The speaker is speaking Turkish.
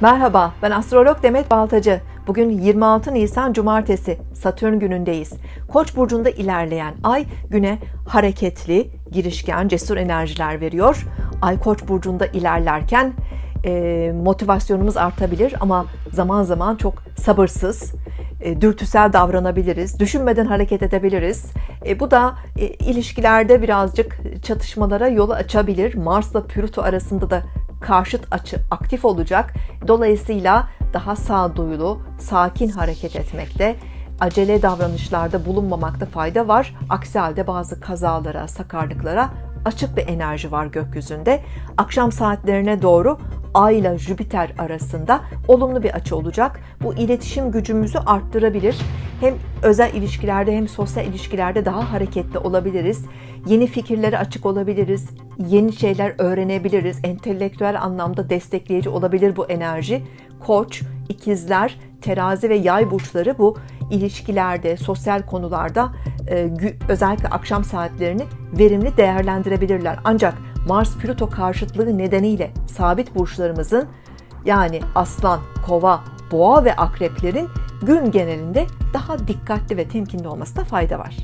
Merhaba, ben astrolog Demet Baltacı. Bugün 26 Nisan Cumartesi, Satürn günündeyiz. Koç burcunda ilerleyen ay güne hareketli, girişken, cesur enerjiler veriyor. Ay Koç burcunda ilerlerken e, motivasyonumuz artabilir ama zaman zaman çok sabırsız, e, dürtüsel davranabiliriz, düşünmeden hareket edebiliriz. E, bu da e, ilişkilerde birazcık çatışmalara yol açabilir. Mars'la Plüto arasında da karşıt açı aktif olacak. Dolayısıyla daha sağduyulu, sakin hareket etmekte, acele davranışlarda bulunmamakta fayda var. Aksi halde bazı kazalara, sakarlıklara açık bir enerji var gökyüzünde. Akşam saatlerine doğru Ay ile Jüpiter arasında olumlu bir açı olacak. Bu iletişim gücümüzü arttırabilir. Hem özel ilişkilerde hem sosyal ilişkilerde daha hareketli olabiliriz. Yeni fikirlere açık olabiliriz. Yeni şeyler öğrenebiliriz. Entelektüel anlamda destekleyici olabilir bu enerji. Koç, ikizler, terazi ve yay burçları bu ilişkilerde, sosyal konularda e, özellikle akşam saatlerini verimli değerlendirebilirler. Ancak Mars Plüto karşıtlığı nedeniyle sabit burçlarımızın yani aslan, kova, boğa ve akreplerin gün genelinde daha dikkatli ve temkinli olmasına fayda var.